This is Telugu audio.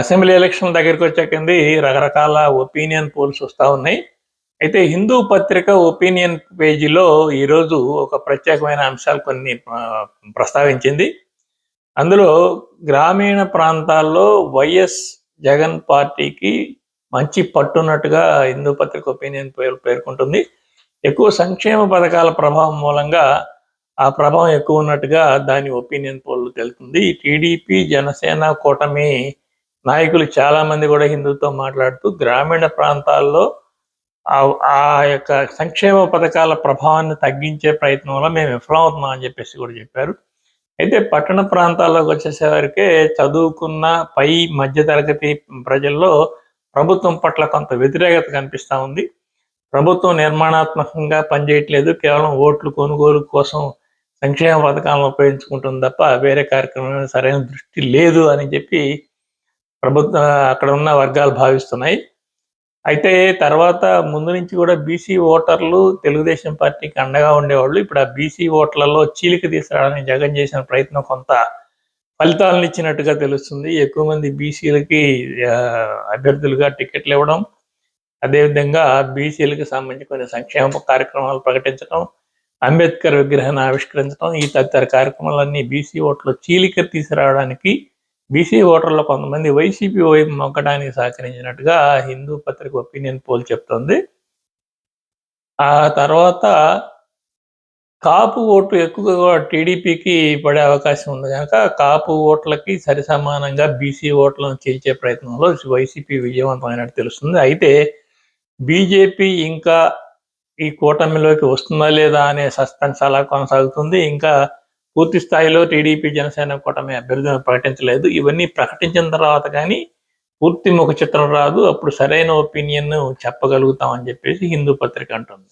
అసెంబ్లీ ఎలక్షన్ దగ్గరికి వచ్చాకంది రకరకాల ఒపీనియన్ పోల్స్ వస్తూ ఉన్నాయి. అయితే హిందూ పత్రిక ఒపీనియన్ పేజీలో ఈరోజు ఒక ప్రత్యేకమైన అంశాలు కొన్ని ప్రస్తావించింది. అందులో గ్రామీణ ప్రాంతాల్లో వైఎస్ జగన్ పార్టీకి మంచి పట్టున్నట్టుగా హిందూ పత్రిక ఒపీనియన్ పేరు పేర్కొంటుంది. ఎక్కువ సంక్షేమ పథకాల ప్రభావం మూలంగా ఆ ప్రభావం ఎక్కువ ఉన్నట్టుగా దాని ఒపీనియన్ పోల్ తెలుస్తుంది. టీడీపీ జనసేన కూటమి నాయకులు చాలామంది కూడా హిందూతో మాట్లాడుతూ గ్రామీణ ప్రాంతాల్లో ఆ- ఆ యొక్క సంక్షేమ పథకాల ప్రభావాన్ని తగ్గించే ప్రయత్నంలో మేము విఫలమవుతున్నాం అని చెప్పేసి కూడా చెప్పారు. అయితే పట్టణ ప్రాంతాల్లోకి వచ్చేసరికి చదువుకున్న పై మధ్యతరగతి ప్రజల్లో ప్రభుత్వం పట్ల కొంత వ్యతిరేకత కనిపిస్తూ ఉంది. ప్రభుత్వం నిర్మాణాత్మకంగా పనిచేయట్లేదు. కేవలం ఓట్లు కొనుగోలు కోసం సంక్షేమ పథకాలను ఉపయోగించుకుంటుంది తప్ప వేరే కార్యక్రమం సరైన దృష్టి లేదు అని చెప్పి ప్రభుత్వ అక్కడ ఉన్న వర్గాలు భావిస్తున్నాయి. అయితే తర్వాత ముందు నుంచి కూడా బీసీ ఓటర్లు తెలుగుదేశం పార్టీకి అండగా ఉండేవాళ్ళు. ఇప్పుడు ఆ బీసీ ఓట్లలో చీలిక తీసుకురావడానికి జగన్ చేసిన ప్రయత్నం కొంత ఫలితాలను ఇచ్చినట్టుగా తెలుస్తుంది. ఎక్కువ మంది బీసీలకి అభ్యర్థులుగా టికెట్లు ఇవ్వడం అదేవిధంగా బీసీలకు సంబంధించి కొన్ని సంక్షేమ కార్యక్రమాలు ప్రకటించడం అంబేద్కర్ విగ్రహాన్ని ఆవిష్కరించడం ఈ తదితర కార్యక్రమాలన్నీ బీసీ ఓట్లు చీలిక తీసుకురావడానికి బీసీ ఓటర్లు కొంతమంది వైసీపీ వైపు మొగ్గడానికి సహకరించినట్టుగా హిందూ పత్రిక ఒపీనియన్ పోల్ చెప్తోంది. ఆ తర్వాత కాపు ఓటు ఎక్కువగా టీడీపీకి పడే అవకాశం ఉంది కనుక కాపు ఓట్లకి సరి సమానంగా బీసీ ఓట్లను చేర్చే ప్రయత్నంలో వైసీపీ విజయవంతమైనట్టు తెలుస్తుంది. అయితే బీజేపీ ఇంకా ఈ కూటమిలోకి వస్తుందా లేదా అనే సస్పెన్స్ అలా కొనసాగుతుంది. ఇంకా పూర్తి స్థాయిలో టీడీపీ జనసేన కూటమి అభ్యర్థులను ప్రకటించలేదు. ఇవన్నీ ప్రకటించిన తర్వాత కానీ పూర్తి ముఖ చిత్రం రాదు. అప్పుడు సరైన ఒపీనియన్ చెప్పగలుగుతాం అని చెప్పేసి హిందూ పత్రిక అంటుంది.